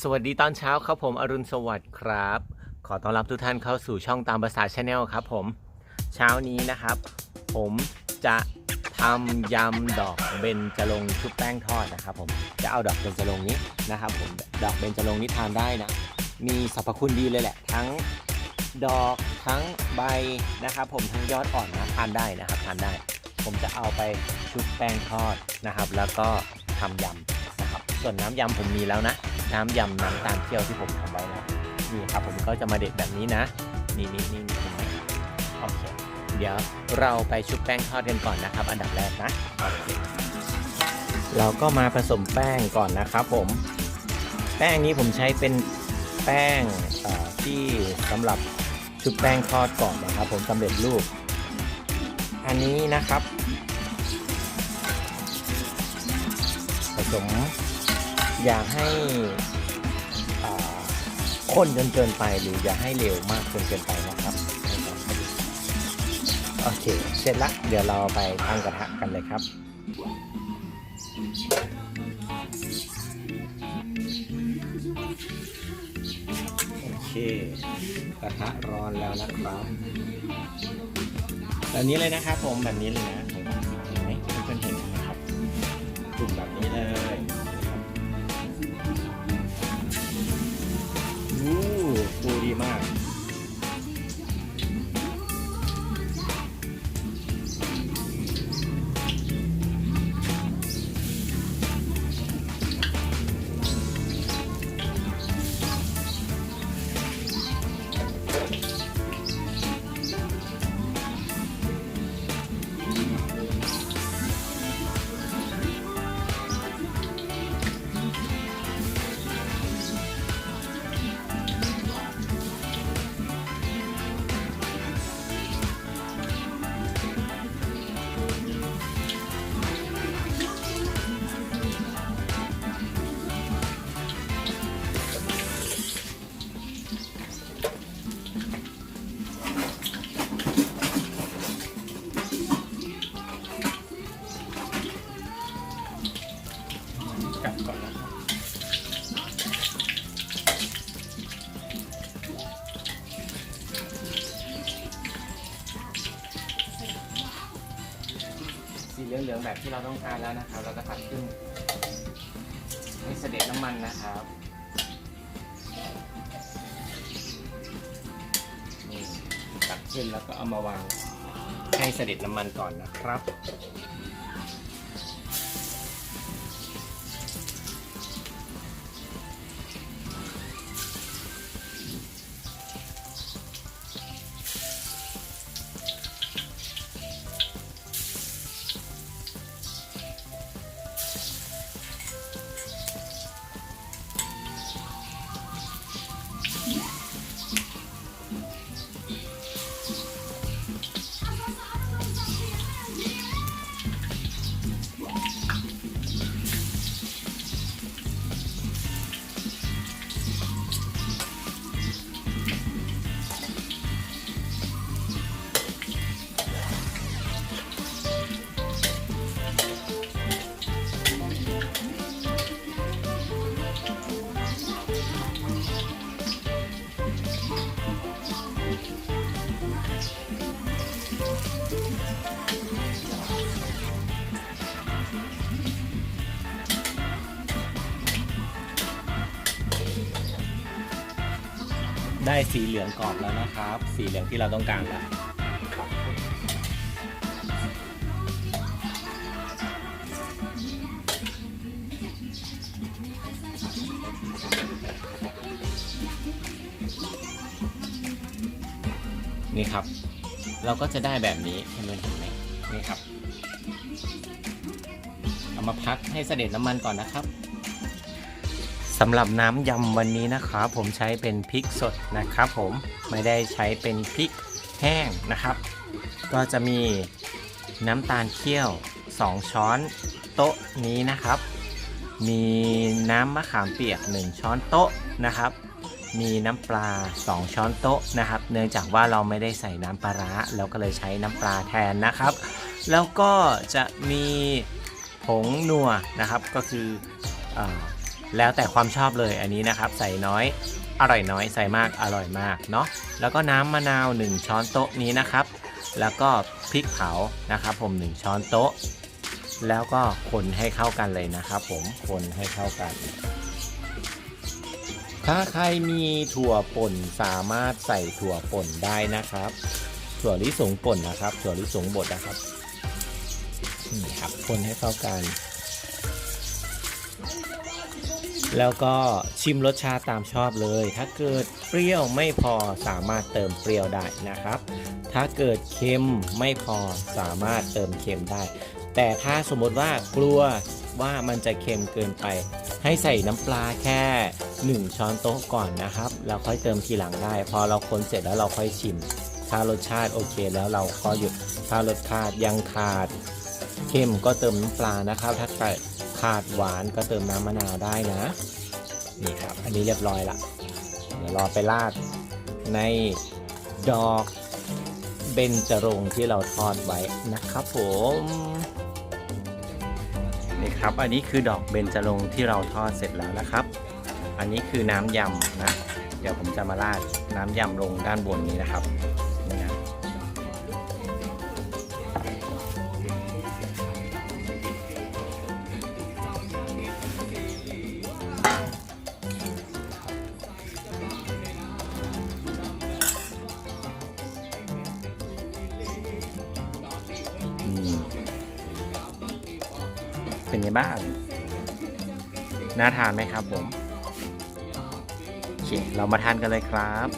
สวัสดีตอนเช้าครับผม อรุณสวัสดิ์ครับ ขอต้อนรับทุกท่านเข้าสู่ช่องตามภาษาชาแนลครับผม เช้านี้นะครับ ผมจะทำยำดอกเบญจรงค์ชุบแป้งทอดนะครับผมจะเอาดอกเบญจรงค์นี้นะครับผมดอกเบญจรงค์นี้ทานได้นะ มีสรรพคุณดีเลยแหละ ทั้งดอกทั้งใบนะครับผมทั้งยอดอ่อนนะทานได้นะครับทานได้ ผมจะเอาไปชุบแป้งทอดนะครับ แล้วก็ทำยำ ส่วนน้ำยำผมมีแล้วนะ น้ำยำน้ำตาลเคี่ยวที่ผมทำไว้นะนี่ครับผมก็จะมาเด็ดแบบนี้นะ นี่นี่นี่นโอเคเดี๋ยวเราไปชุบแป้งทอดกันก่อนนะครับ อันดับแรกนะ เราก็มาผสมแป้งก่อนนะครับผม แป้งนี้ผมใช้เป็นแป้งที่สำหรับชุบแป้งทอดก่อนนะครับ ผมสำเร็จรูป อันนี้นะครับ ผสม อย่าให้อ่าข้นจนเกินไปหรืออย่าให้เหลวมากจนเกินไปนะครับโอเค เสร็จละเดี๋ยวเราไปตั้งกระทะกันเลยครับ โอเค กระทะร้อนแล้วนะครับ แบบนี้เลยนะครับผมแบบนี้เลยนะ มาก เหลืองๆแบบที่เราต้องการแล้วนะครับ เราก็ตัดขึ้นให้เสด็จน้ำมันนะครับนี่ตัดขึ้นแล้วก็เอามาวางให้เสด็จน้ำมันก่อนนะครับ ได้สีเหลืองกรอบแล้วนะครับ สีเหลืองที่เราต้องการแล้วนี่ครับ เราก็จะได้แบบนี้เห็นไหมเห็นไหมนี่ครับ เอามาพักให้เสด็จน้ำมันก่อนนะครับ สำหรับน้ำยำวันนี้นะครับผมใช้เป็นพริกสดนะครับ ผมไม่ได้ใช้เป็นพริกแห้งนะครับ ก็จะมีน้ำตาลเคี่ยว 2 ช้อนโต๊ะนี้นะครับ มีน้ำมะขามเปียก 1 ช้อนโต๊ะนะครับ มีน้ำปลา 2 ช้อนโต๊ะนะครับ เนื่องจากว่าเราไม่ได้ใส่น้ำปลาร้าเราก็เลยใช้น้ำปลาแทนนะครับ แล้วก็จะมีผงนัวนะครับก็คืออ แล้วแต่ความชอบเลยอันนี้นะครับ ใส่น้อยอร่อยน้อยใส่มากอร่อยมากเนาะแล้วก็น้ำมะนาว 1 ช้อนโต๊ะนี้นะครับ แล้วก็พริกเผานะครับผม 1 ช้อนโต๊ะ แล้วก็คนให้เข้ากันเลยนะครับ ผมคนให้เข้ากัน ถ้าใครมีถั่วป่นสามารถใส่ถั่วป่นได้นะครับ ถั่วลิสงป่นนะครับ ถั่วลิสงบดนะครับนี่ครับคนให้เข้ากัน แล้วก็ชิมรสชาติตามชอบเลย ถ้าเกิดเปรี้ยวไม่พอสามารถเติมเปรี้ยวได้นะครับ ถ้าเกิดเค็มไม่พอสามารถเติมเค็มได้ แต่ถ้าสมมติว่ากลัวว่ามันจะเค็มเกินไป ให้ใส่น้ำปลาแค่ 1 ช้อนโต๊ะก่อนนะครับแล้วค่อยเติมทีหลังได้ พอเราคนเสร็จแล้วเราค่อยชิม ถ้ารสชาติโอเคแล้วเราก็หยุด ถ้ารสชาติยังขาดเค็มก็เติมน้ำปลานะครับ ถ้าเกิด ขาดหวานก็เติมน้ำมะนาวได้นะ นี่ครับ อันนี้เรียบร้อยละเดี๋ยวรอไปราดในดอกเบญจรงค์ที่เราทอดไว้นะครับผมนี่ครับ อันนี้คือดอกเบญจรงค์ที่เราทอดเสร็จแล้วนะครับ อันนี้คือน้ำยำนะ เดี๋ยวผมจะมาราดน้ำยำลงด้านบนนี้นะครับ เป็นไงบ้าง น่าทานไหมครับผมโอเคเรามาทานกันเลยครับ